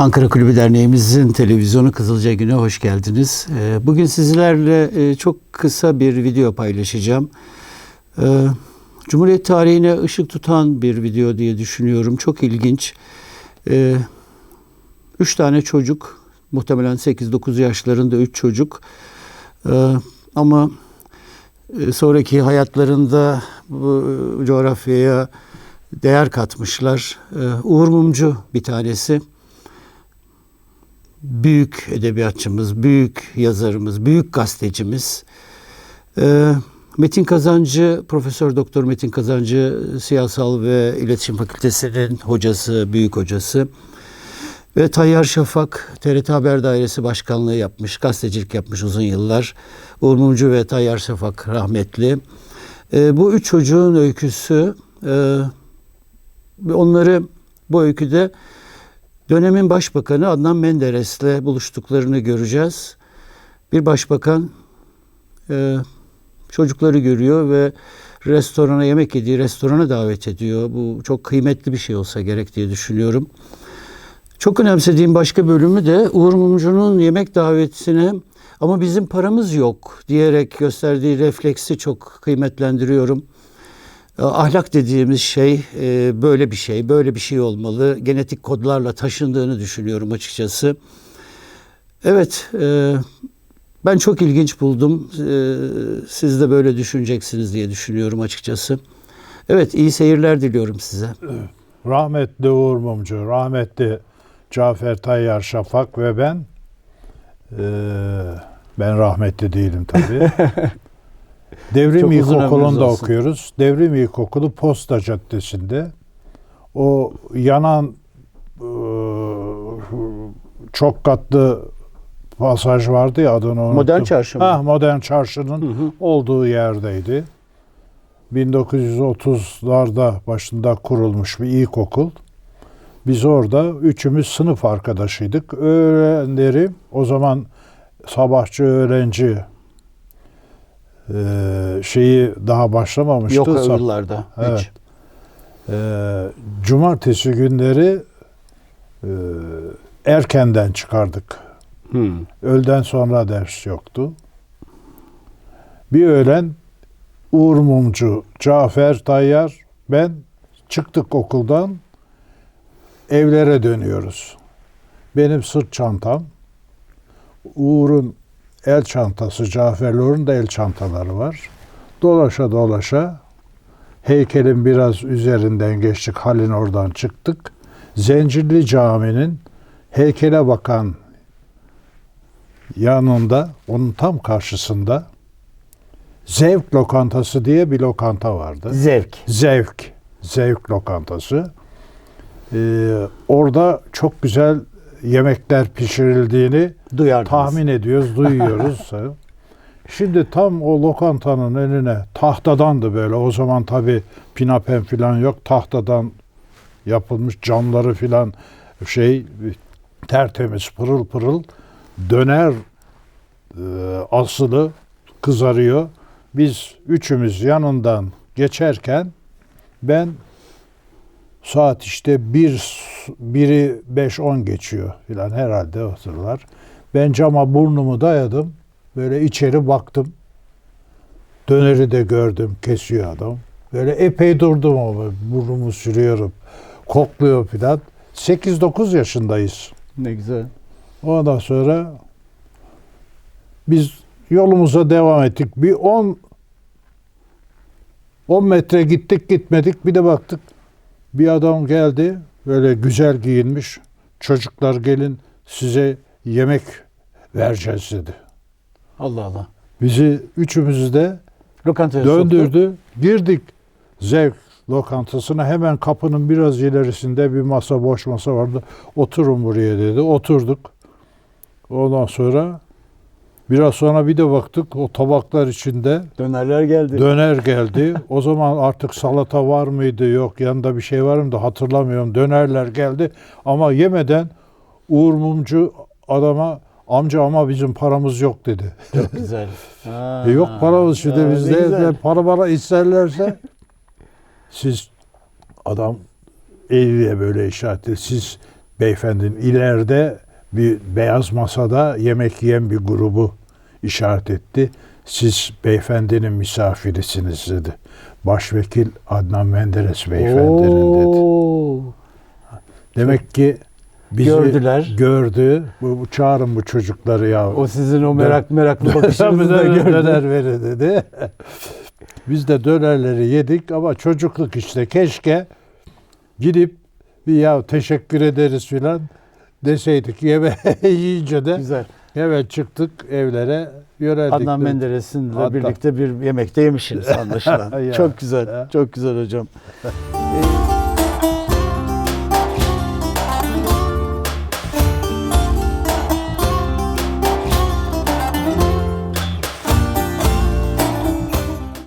Ankara Kulübü Derneğimizin televizyonu Kızılca Günü hoş geldiniz. Ee, Bugün sizlerle e, çok kısa bir video paylaşacağım. Ee, Cumhuriyet tarihine ışık tutan bir video diye düşünüyorum. Çok ilginç. Ee, Üç tane çocuk, muhtemelen 8-9 yaşlarında üç çocuk. Ama e, sonraki hayatlarında bu e, coğrafyaya değer katmışlar. Uğur Mumcu bir tanesi büyük edebiyatçımız, büyük yazarımız, büyük gazetecimiz. Ee, Metin Kazancı, Profesör Doktor Metin Kazancı Siyasal ve İletişim Fakültesi'nin hocası, büyük hocası. Ve Tayyar Şafak TRT Haber Dairesi Başkanlığı yapmış, gazetecilik yapmış uzun yıllar. Uğur Mumcu ve Tayyar Şafak rahmetli. Ee, bu üç çocuğun öyküsü, e, onları bu öyküde Dönemin Başbakanı Adnan Menderes'le buluştuklarını göreceğiz. Bir başbakan e, çocukları görüyor ve restorana yemek yediği restorana davet ediyor. Bu çok kıymetli bir şey olsa gerek diye düşünüyorum. Çok önemsediğim başka bölümü de Uğur Mumcu'nun yemek davetine ama bizim paramız yok diyerek gösterdiği refleksi çok kıymetlendiriyorum. E, Ahlak dediğimiz şey e, böyle bir şey, böyle bir şey olmalı. Genetik kodlarla taşındığını düşünüyorum açıkçası. Evet, e, ben çok ilginç buldum. Siz de böyle düşüneceksiniz diye düşünüyorum açıkçası. Evet, iyi seyirler diliyorum size. Rahmetli Uğur Mumcu, rahmetli Cafer Tayyar Şafak ve ben ben rahmetli değilim tabii. Devrim Çok İlkokulu'nda okuyoruz. Devrim İlkokulu Posta Caddesi'nde. O yanan eee, çok katlı pasaj vardı ya adını unuttum. Modern Çarşı mı? Ha, Modern Çarşı'nın Hı hı. olduğu yerdeydi. 1930'larda başında kurulmuş bir ilkokul. Biz orada üçümüz sınıf arkadaşıydık. Öğrenleri o zaman sabahçı öğrenci e, şeyi daha başlamamıştı. Yok o yıllarda. Evet. Hiç. e, cumartesi günleri e, erkenden çıkardık. Hmm. Öğleden sonra ders yoktu. Bir öğlen Uğur Mumcu, Cafer Tayyar, ben çıktık okuldan evlere dönüyoruz. Benim sırt çantam, Uğur'un el çantası, Cafer'lerin de el çantaları var. Dolaşa dolaşa heykelin biraz üzerinden geçtik, halin oradan çıktık. Zencirli Camii'nin heykele bakan yanında, onun tam karşısında Zevk Lokantası diye bir lokanta vardı. Zevk. Zevk, Zevk Lokantası. Ee, orada çok güzel yemekler pişirildiğini Duyardınız. tahmin ediyoruz, duyuyoruz. Şimdi tam o lokantanın önüne tahtadandı böyle. O zaman tabi pinapen falan yok. Tahtadan yapılmış camları falan şey tertemiz pırıl pırıl döner e, asılı kızarıyor. Biz üçümüz yanından geçerken ben saat işte bir, biri 5-10 geçiyor filan herhalde o sıralar. Ben cama burnumu dayadım. Böyle içeri baktım. Döneri de gördüm. Kesiyor adam. Böyle epey durdum ama burnumu sürüyorum. Kokluyor filan. 8-9 yaşındayız. Ne güzel. Ondan sonra biz yolumuza devam ettik. Bir 10 10 metre gittik gitmedik bir de baktık bir adam geldi böyle güzel giyinmiş çocuklar gelin size yemek vereceğiz dedi. Allah Allah. Bizi üçümüzü de Lokantaya soktu. döndürdü. Girdik zevk lokantasına hemen kapının biraz ilerisinde bir masa boş masa vardı. Oturun buraya dedi. Oturduk. Ondan sonra biraz sonra bir de baktık o tabaklar içinde Dönerler geldi. döner geldi. O zaman artık salata var mıydı yok yanında bir şey var mıydı hatırlamıyorum. Dönerler geldi ama yemeden Uğur Mumcu adama amca ama bizim paramız yok dedi. Çok güzel. Ha. E yok paramız şimdi bizde para para isterlerse siz adam eliyle böyle işaret etti. Siz beyefendinin ileride bir beyaz masada yemek yiyen bir grubu işaret etti. Siz beyefendinin misafirisiniz dedi. Başvekil Adnan Menderes beyefendinin dedi. Oo. Demek ki bizi Gördüler. Gördü. Bu, bu çağırın bu çocukları ya. O sizin o merak meraklı bakışınızı da Döner- gördü. Döner verin dedi. Biz de dönerleri yedik ama çocukluk işte keşke gidip ya teşekkür ederiz filan deseydik yeme yiyince de Güzel. Hemen çıktık evlere yöneldik. Adnan de. Menderes'in birlikte bir yemekte yemişsiniz anlaşılan. Çok güzel. Çok güzel hocam.